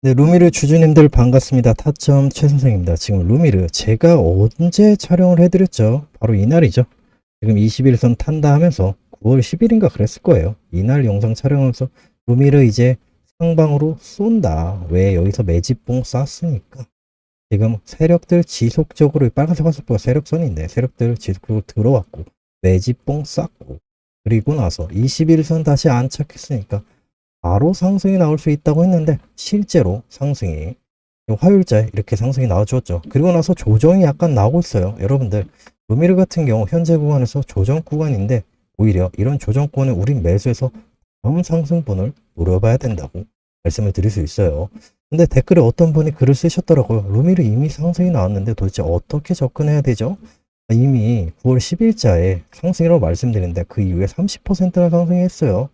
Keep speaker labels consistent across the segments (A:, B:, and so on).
A: 네, 루미르 주주님들 반갑습니다. 타점 최선생입니다. 지금 루미르 제가 언제 촬영을 해드렸죠? 바로 이날이죠. 지금 21선 탄다 하면서 9월 10일인가 그랬을 거예요. 이날 영상 촬영하면서 루미르 이제 상방으로 쏜다. 왜 여기서 매집봉 쐈으니까. 지금 세력들 지속적으로 빨간색 화살표가 세력선인데 세력들 지속적으로 들어왔고 매집봉 쐈고 그리고 나서 21선 다시 안착했으니까 바로 상승이 나올 수 있다고 했는데 실제로 상승이 화요일자에 이렇게 상승이 나와주었죠. 그리고 나서 조정이 약간 나오고 있어요. 여러분들 루미르 같은 경우 현재 구간에서 조정 구간인데 오히려 이런 조정권에 우린 매수해서 다음 상승분을 노려봐야 된다고 말씀을 드릴 수 있어요. 근데 댓글에 어떤 분이 글을 쓰셨더라고요. 루미르 이미 상승이 나왔는데 도대체 어떻게 접근해야 되죠? 이미 9월 10일자에 상승이라고 말씀드리는데 그 이후에 30%나 상승했어요.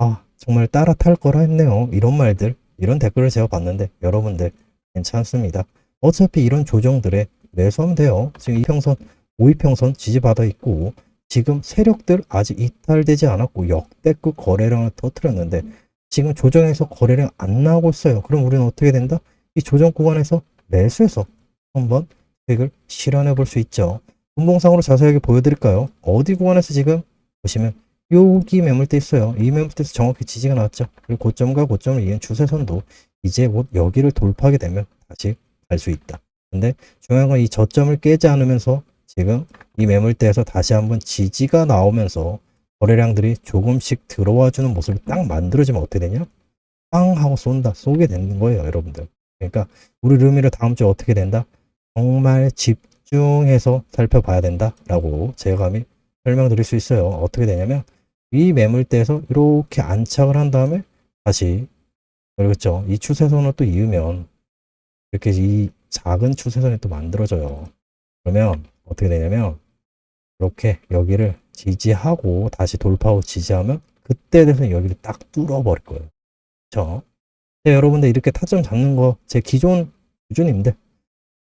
A: 아, 정말 따라 탈 거라 했네요. 이런 말들, 이런 댓글을 제가 봤는데 여러분들 괜찮습니다. 어차피 이런 조정들에 매수하면 돼요. 지금 이평선, 5위평선 지지받아 있고 지금 세력들 아직 이탈되지 않았고 역대급 거래량을 터뜨렸는데 지금 조정에서 거래량 안 나오고 있어요. 그럼 우리는 어떻게 된다? 이 조정 구간에서 매수해서 한번 수익을 실현해 볼 수 있죠. 분봉상으로 자세하게 보여드릴까요? 어디 구간에서 지금 보시면 여기 매물대 있어요. 이 매물대에서 정확히 지지가 나왔죠. 그리고 고점과 고점을 이은 추세선도 이제 곧 여기를 돌파하게 되면 다시 갈 수 있다. 근데 중요한 건 이 저점을 깨지 않으면서 지금 이 매물대에서 다시 한번 지지가 나오면서 거래량들이 조금씩 들어와 주는 모습이 딱 만들어지면 어떻게 되냐? 빵 하고 쏜다. 쏘게 되는 거예요, 여러분들. 그러니까 우리 루미를 다음 주에 어떻게 된다? 정말 집중해서 살펴봐야 된다라고 제가 감히 설명드릴 수 있어요. 어떻게 되냐면 이 매물대에서 이렇게 안착을 한 다음에 다시 그렇죠. 이 추세선을 또 이으면 이렇게 이 작은 추세선이 또 만들어져요. 그러면 어떻게 되냐면 이렇게 여기를 지지하고 다시 돌파하고 지지하면 그때 돼서 여기를 딱 뚫어버릴 거예요. 그렇죠? 네, 여러분들 이렇게 타점 잡는 거 제 기존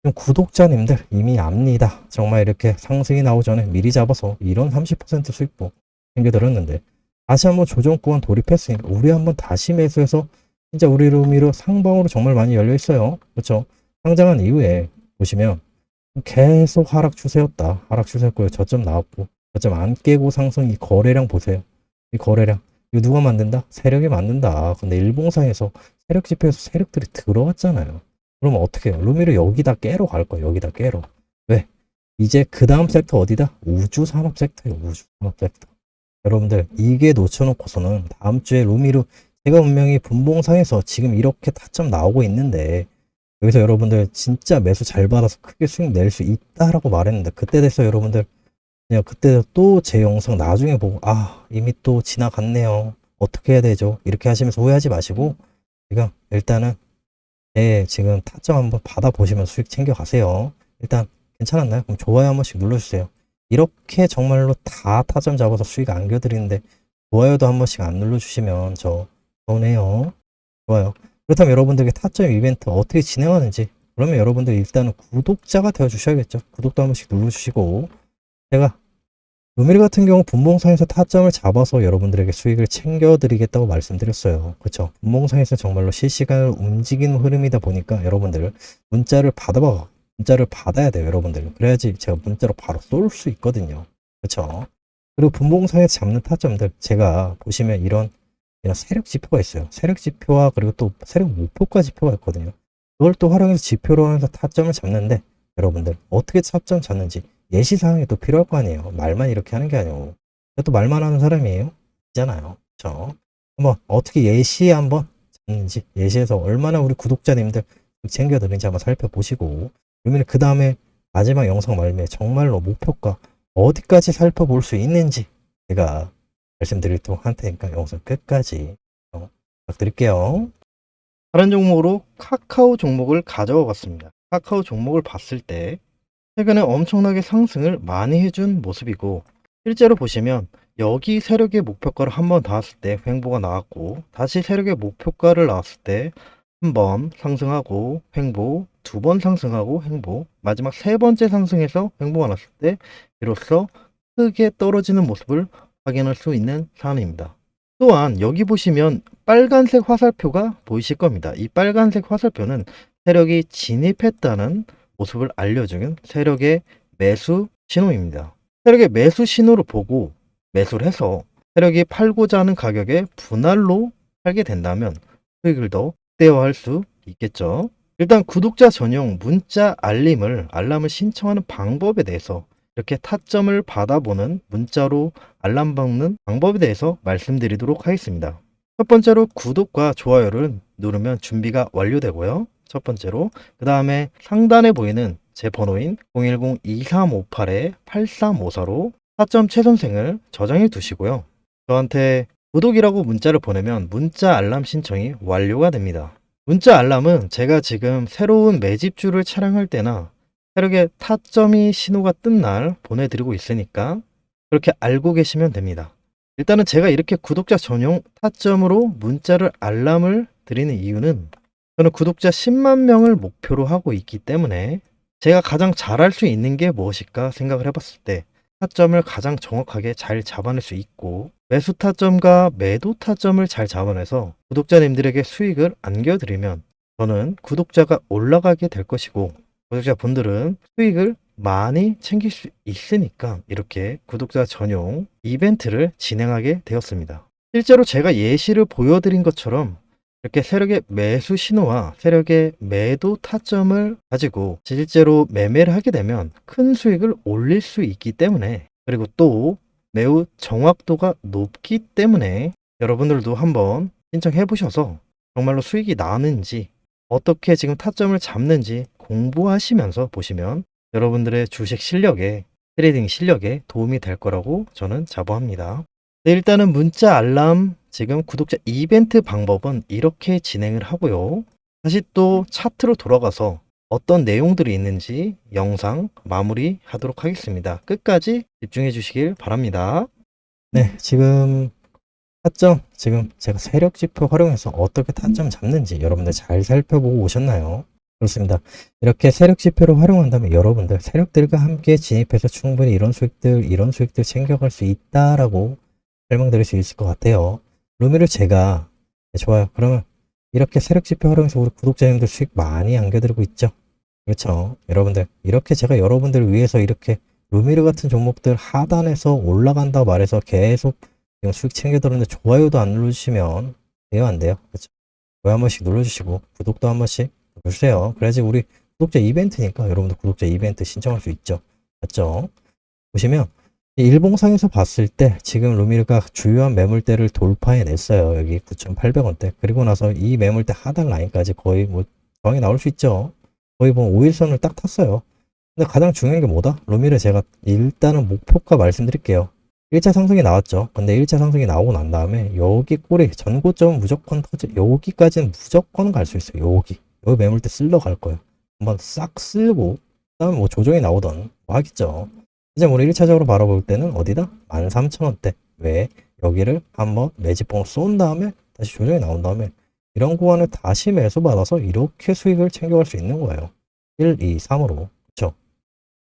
A: 좀 구독자님들 이미 압니다. 정말 이렇게 상승이 나오기 전에 미리 잡아서 이런 30% 수익복 챙겨드렸는데 다시 한번 조정구간 돌입했으니까 우리 한번 다시 매수해서 진짜 우리 루미로 상방으로 정말 많이 열려 있어요. 그렇죠? 상장한 이후에 보시면 계속 하락 추세였다. 하락 추세였고요. 저점 나왔고 저점 안 깨고 상승 이 거래량 보세요. 이 거래량 이거 누가 만든다? 세력이 만든다. 근데 일봉상에서 세력 지표에서 세력들이 들어왔잖아요. 그러면 어떻게 해요? 루미를 여기다 깨러 갈 거예요. 여기다 깨러. 왜? 이제 그 다음 섹터 어디다? 우주 산업 섹터예요. 우주 산업 섹터. 여러분들 이게 놓쳐놓고서는 다음 주에 루미로 제가 분명히 분봉상에서 지금 이렇게 타점 나오고 있는데 여기서 여러분들 진짜 매수 잘 받아서 크게 수익 낼 수 있다라고 말했는데 그때 돼서 여러분들 그냥 그때 또 제 영상 나중에 보고 아 이미 또 지나갔네요. 어떻게 해야 되죠? 이렇게 하시면서 후회하지 마시고 지금 일단은 제 지금 타점 한번 받아보시면 수익 챙겨가세요. 일단 괜찮았나요? 그럼 좋아요 한 번씩 눌러주세요 이렇게 정말로 다 타점 잡아서 수익 안겨드리는데 좋아요도 한 번씩 안 눌러주시면 저 서운해요. 좋아요. 그렇다면 여러분들에게 타점 이벤트 어떻게 진행하는지 그러면 여러분들 일단은 구독자가 되어 주셔야겠죠. 구독도 한 번씩 눌러주시고 제가 루미리 같은 경우 분봉상에서 타점을 잡아서 여러분들에게 수익을 챙겨드리겠다고 말씀드렸어요. 그렇죠? 분봉상에서 정말로 실시간으로 움직이는 흐름이다 보니까 여러분들 문자를 받아봐 문자를 받아야 돼요, 여러분들. 그래야지 제가 문자로 바로 쏠 수 있거든요. 그렇죠? 그리고 분봉상에서 잡는 타점들 제가 보시면 이런 이런 세력 지표가 있어요. 세력 지표와 그리고 또 세력 목표가 지표가 있거든요. 그걸 또 활용해서 지표로 하면서 타점을 잡는데 여러분들 어떻게 타점 잡는지 예시 사항이 또 필요할 거 아니에요. 말만 이렇게 하는 게 아니고 또 말만 하는 사람이에요. 있잖아요. 그렇죠? 한번 어떻게 예시 한번 잡는지 예시에서 얼마나 우리 구독자님들 챙겨드는지 한번 살펴보시고 그러면 그 다음에 마지막 영상 말미에 정말로 목표가 어디까지 살펴볼 수 있는지 제가 말씀드리도록 할 테니까 영상 끝까지 부탁드릴게요.
B: 다른 종목으로 카카오 종목을 가져와 봤습니다. 카카오 종목을 봤을 때 최근에 엄청나게 상승을 많이 해준 모습이고 실제로 보시면 여기 세력의 목표가를 한번 닿았을 때 횡보가 나왔고 다시 세력의 목표가를 나왔을 때 한번 상승하고 횡보 두 번 상승하고 횡보 마지막 세 번째 상승해서 횡보가 났을 때 비로소 크게 떨어지는 모습을 확인할 수 있는 사안입니다. 또한 여기 보시면 빨간색 화살표가 보이실 겁니다. 이 빨간색 화살표는 세력이 진입했다는 모습을 알려주는 세력의 매수 신호입니다. 세력의 매수 신호를 보고 매수를 해서 세력이 팔고자 하는 가격에 분할로 팔게 된다면 수익을 더 극대화할 수 있겠죠. 일단 구독자 전용 문자 알림을 알람을 신청하는 방법에 대해서 이렇게 타점을 받아보는 문자로 알람 받는 방법에 대해서 말씀드리도록 하겠습니다. 첫 번째로 구독과 좋아요를 누르면 준비가 완료되고요. 첫 번째로 그 다음에 상단에 보이는 제 번호인 010-2358-8354로 타점 최 선생을 저장해 두시고요. 저한테 구독이라고 문자를 보내면 문자 알람 신청이 완료가 됩니다. 문자 알람은 제가 지금 새로운 매집주를 촬영할 때나 세력의 타점이 신호가 뜬 날 보내드리고 있으니까 그렇게 알고 계시면 됩니다. 일단은 제가 이렇게 구독자 전용 타점으로 문자를 알람을 드리는 이유는 저는 구독자 10만 명을 목표로 하고 있기 때문에 제가 가장 잘할 수 있는 게 무엇일까 생각을 해봤을 때 타점을 가장 정확하게 잘 잡아낼 수 있고 매수 타점과 매도 타점을 잘 잡아내서 구독자님들에게 수익을 안겨드리면 저는 구독자가 올라가게 될 것이고 구독자분들은 수익을 많이 챙길 수 있으니까 이렇게 구독자 전용 이벤트를 진행하게 되었습니다. 실제로 제가 예시를 보여드린 것처럼 이렇게 세력의 매수 신호와 세력의 매도 타점을 가지고 실제로 매매를 하게 되면 큰 수익을 올릴 수 있기 때문에 그리고 또 매우 정확도가 높기 때문에 여러분들도 한번 신청해 보셔서 정말로 수익이 나는지 어떻게 지금 타점을 잡는지 공부하시면서 보시면 여러분들의 주식 실력에 트레이딩 실력에 도움이 될 거라고 저는 자부합니다. 네, 일단은 문자 알람 지금 구독자 이벤트 방법은 이렇게 진행을 하고요. 다시 또 차트로 돌아가서 어떤 내용들이 있는지 영상 마무리 하도록 하겠습니다. 끝까지 집중해 주시길 바랍니다.
A: 네, 지금 타점, 지금 제가 세력 지표 활용해서 어떻게 타점 잡는지 여러분들 잘 살펴보고 오셨나요? 그렇습니다. 이렇게 세력 지표를 활용한다면 여러분들 세력들과 함께 진입해서 충분히 이런 수익들, 이런 수익들 챙겨갈 수 있다라고 설명드릴 수 있을 것 같아요. 루미를 제가 네, 좋아요. 그러면 이렇게 세력 지표 활용해서 구독자님들 수익 많이 안겨드리고 있죠. 그렇죠. 여러분들 이렇게 제가 여러분들을 위해서 이렇게 루미르 같은 종목들 하단에서 올라간다고 말해서 계속 지금 수익 챙겨드렸는데 좋아요도 안 눌러주시면 돼요 안 돼요? 그렇죠. 좋아요 한 번씩 눌러주시고 구독도 한 번씩 눌러주세요. 그래야지 우리 구독자 이벤트니까 여러분들 구독자 이벤트 신청할 수 있죠. 맞죠? 보시면 이 일봉상에서 봤을 때 지금 루미르가 주요한 매물대를 돌파해 냈어요. 여기 9,800원대. 그리고 나서 이 매물대 하단 라인까지 거의 뭐 저항이 나올 수 있죠. 거의 뭐 5일선을 딱 탔어요. 근데 가장 중요한 게 뭐다? 루미르 제가 일단은 목표가 말씀드릴게요. 1차 상승이 나왔죠. 근데 1차 상승이 나오고 난 다음에 여기 꼬리 전고점 무조건 터지 여기까지는 무조건 갈 수 있어요. 여기. 여기 매물대 쓸러 갈 거예요. 한번 싹 쓸고 그다음에 뭐 조정이 나오던 뭐 하겠죠. 이제 우리 1차적으로 바라볼 때는 어디다? 13,000원대. 왜? 여기를 한번 매집봉 쏜 다음에 다시 조정이 나온 다음에 이런 구간을 다시 매수 받아서 이렇게 수익을 챙겨갈 수 있는 거예요. 1, 2, 3으로. 그쵸?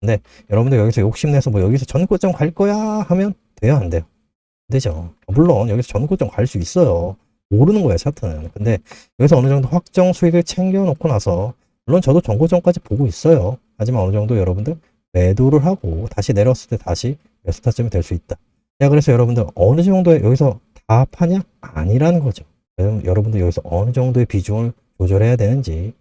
A: 근데 여러분들 여기서 욕심내서 뭐 여기서 전고점 갈 거야 하면 돼요? 안 돼요? 안 되죠. 물론 여기서 전고점 갈 수 있어요. 모르는 거예요, 차트는. 근데 여기서 어느 정도 확정 수익을 챙겨놓고 나서 물론 저도 전고점까지 보고 있어요. 하지만 어느 정도 여러분들 매도를 하고 다시 내렸을 때 다시 매수 타점이 될 수 있다. 자, 그래서 여러분들 어느 정도에 여기서 다 파냐? 아니라는 거죠. 여러분- 여러분들 여기서 어느 정도의 비중을 조절해야 되는지,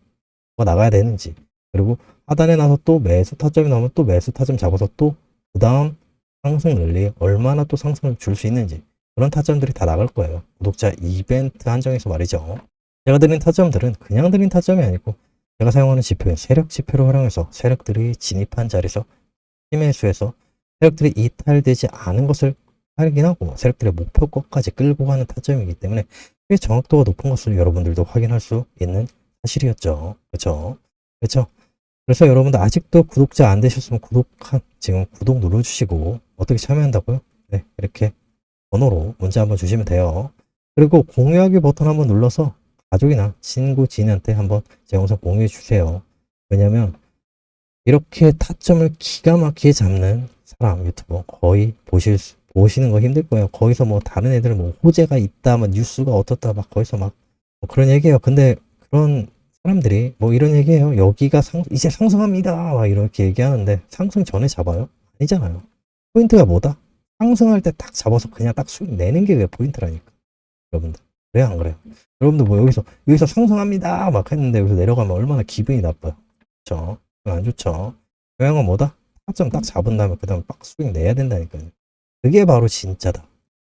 A: 뭐 나가야 되는지, 그리고 하단에 나서 또 매수 타점이 나오면 또 매수 타점 잡아서 또 그 다음 상승 랠리 얼마나 또 상승을 줄 수 있는지 그런 타점들이 다 나갈 거예요. 구독자 이벤트 한정에서 말이죠. 제가 드린 타점들은 그냥 드린 타점이 아니고 제가 사용하는 지표인 세력 지표를 활용해서 세력들이 진입한 자리에서 힘매수해서 세력들이 이탈되지 않은 것을 확인하고 세력들의 목표권까지 끌고 가는 타점이기 때문에 꽤 정확도가 높은 것을 여러분들도 확인할 수 있는 사실이었죠. 그렇죠? 그렇죠? 그래서 여러분들 아직도 구독자 안 되셨으면 구독한 지금 구독 눌러주시고 어떻게 참여한다고요? 네, 이렇게 번호로 문자 한번 주시면 돼요. 그리고 공유하기 버튼 한번 눌러서 가족이나 친구, 지인한테 한번 제 영상 공유해 주세요. 왜냐면 이렇게 타점을 기가 막히게 잡는 사람 유튜버 거의 보실 수- 보시는 거 힘들 거예요. 거기서 뭐 다른 애들은 뭐 호재가 있다, 뭐 뉴스가 어떻다, 막 거기서 막 뭐 그런 얘기해요. 근데 그런 사람들이 뭐 이런 얘기해요. 여기가 상, 이제 상승합니다. 막 이렇게 얘기하는데 상승 전에 잡아요? 아니잖아요. 포인트가 뭐다? 상승할 때 딱 잡아서 그냥 딱 수익 내는 게 그게 포인트라니까. 여러분들. 그래요, 안 그래요? 여러분들 뭐 여기서, 여기서 상승합니다. 막 했는데 여기서 내려가면 얼마나 기분이 나빠요. 그쵸? 안 좋죠? 건 뭐다? 타점 딱 잡은 다음에 그 다음에 빡 수익 내야 된다니까요. 그게 바로 진짜다.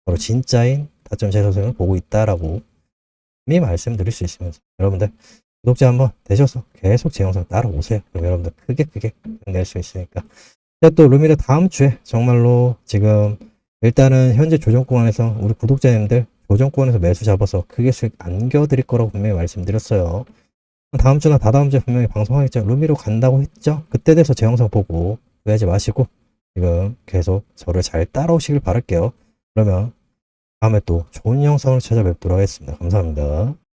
A: 바로 진짜인 타점 재선생을 보고 있다라고 미 말씀드릴 수 있으면서 여러분들 구독자 한번 되셔서 계속 제 영상 따라오세요. 그럼 여러분들 크게 크게 낼 수 있으니까. 자, 또 루미르 다음 주에 정말로 지금 일단은 현재 조정권에서 우리 구독자님들 조정권에서 매수 잡아서 크게 수익 안겨드릴 거라고 분명히 말씀드렸어요. 다음 주나 다다음 주에 분명히 방송하겠죠. 루미로 간다고 했죠. 그때 돼서 제 영상 보고 후회하지 마시고 지금 계속 저를 잘 따라오시길 바랄게요. 그러면 다음에 또 좋은 영상으로 찾아뵙도록 하겠습니다. 감사합니다.